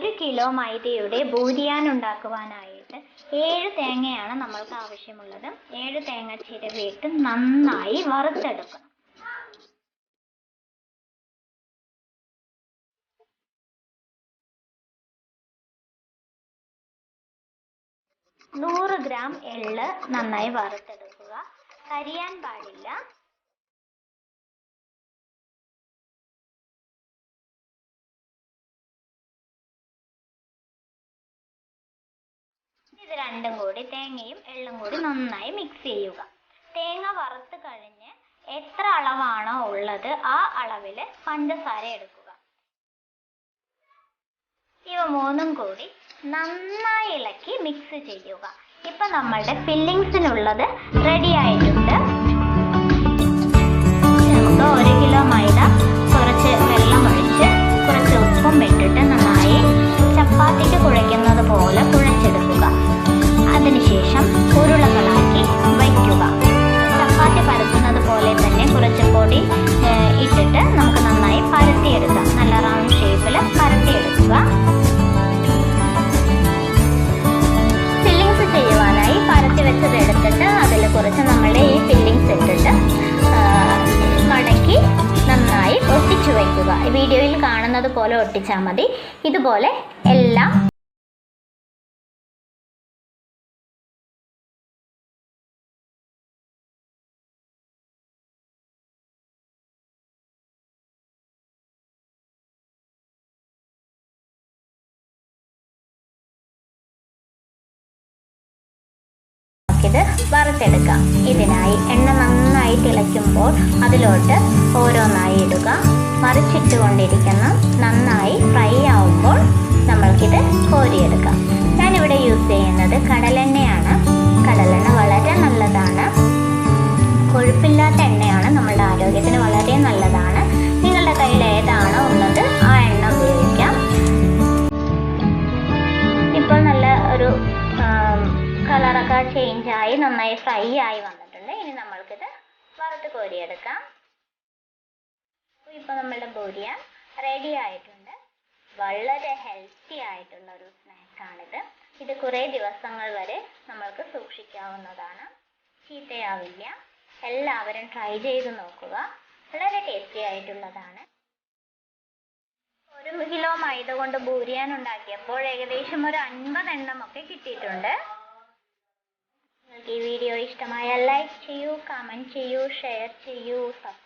ഒരു കിലോ മൈദയുടെ ബൂരിയാൻ ഉണ്ടാക്കുവാനായിട്ട് ഏഴ് തേങ്ങയാണ് നമ്മൾക്ക് ആവശ്യമുള്ളത്. ഏഴ് തേങ്ങ ചിരവിയിട്ട് നന്നായി വറുത്തെടുക്കണം നൂറ് ഗ്രാം എള്ള് നന്നായി വറുത്തെടുക്കുക. കരിയാൻ പാടില്ല. രണ്ടും കൂടി തേങ്ങയും എള്ളും കൂടി നന്നായി മിക്സ് ചെയ്യുക. തേങ്ങ വറുത്ത് കഴിഞ്ഞ് എത്ര അളവാണോ ഉള്ളത് ആ അളവിൽ പഞ്ചസാര എടുക്കുക. ഇവ മൂന്നും കൂടി നന്നായി ഇളക്കി മിക്സ് ചെയ്യുക. ഇപ്പൊ നമ്മളുടെ ഫില്ലിങ്സിനുള്ളത് റെഡി ആയിട്ടുണ്ട്. കുറച്ച് നമ്മളുടെ ഈ ഫില്ലിങ്സ് ഇട്ടിട്ട് മടക്കി നന്നായി ഒട്ടിച്ചു വയ്ക്കുക. വീഡിയോയിൽ കാണുന്നത് പോലെ ഒട്ടിച്ചാൽ മതി. ഇതുപോലെ എല്ലാം ഇത് വറുത്തെടുക്കാം. ഇതിനായി എണ്ണ നന്നായി തിളയ്ക്കുമ്പോൾ അതിലോട്ട് ഓരോന്നായി ഇടുക. മറിച്ചിട്ട് കൊണ്ടിരിക്കുന്ന നന്നായി ഫ്രൈ ആവുമ്പോൾ ചേഞ്ച് ആയി നന്നായി ഫ്രൈ ആയി വന്നിട്ടുണ്ട്. ഇനി നമ്മൾക്കിത് വറുത്ത് കോരിയെടുക്കാം. ഇപ്പൊ നമ്മളുടെ ബൊരിയ റെഡി ആയിട്ടുണ്ട്. വളരെ ഹെൽത്തി ആയിട്ടുള്ള ഒരു സ്നാക്കാണിത് ഇത് കുറേ ദിവസങ്ങൾ വരെ നമ്മൾക്ക് സൂക്ഷിക്കാവുന്നതാണ്. ചീത്തയാവില്ല. എല്ലാവരും ട്രൈ ചെയ്ത് നോക്കുക. വളരെ ടേസ്റ്റി ആയിട്ടുള്ളതാണ്. ഒരു കിലോ മൈദ കൊണ്ട് ബൂരിയാൻ ഉണ്ടാക്കിയപ്പോൾ ഏകദേശം ഒരു അൻപത് എണ്ണം ഒക്കെ കിട്ടിയിട്ടുണ്ട്. ഈ വീഡിയോ ഇഷ്ടമായാൽ ലൈക്ക് ചെയ്യൂ കമന്റ് ചെയ്യൂ ഷെയർ ചെയ്യൂ സബ്സ്ക്രൈബ്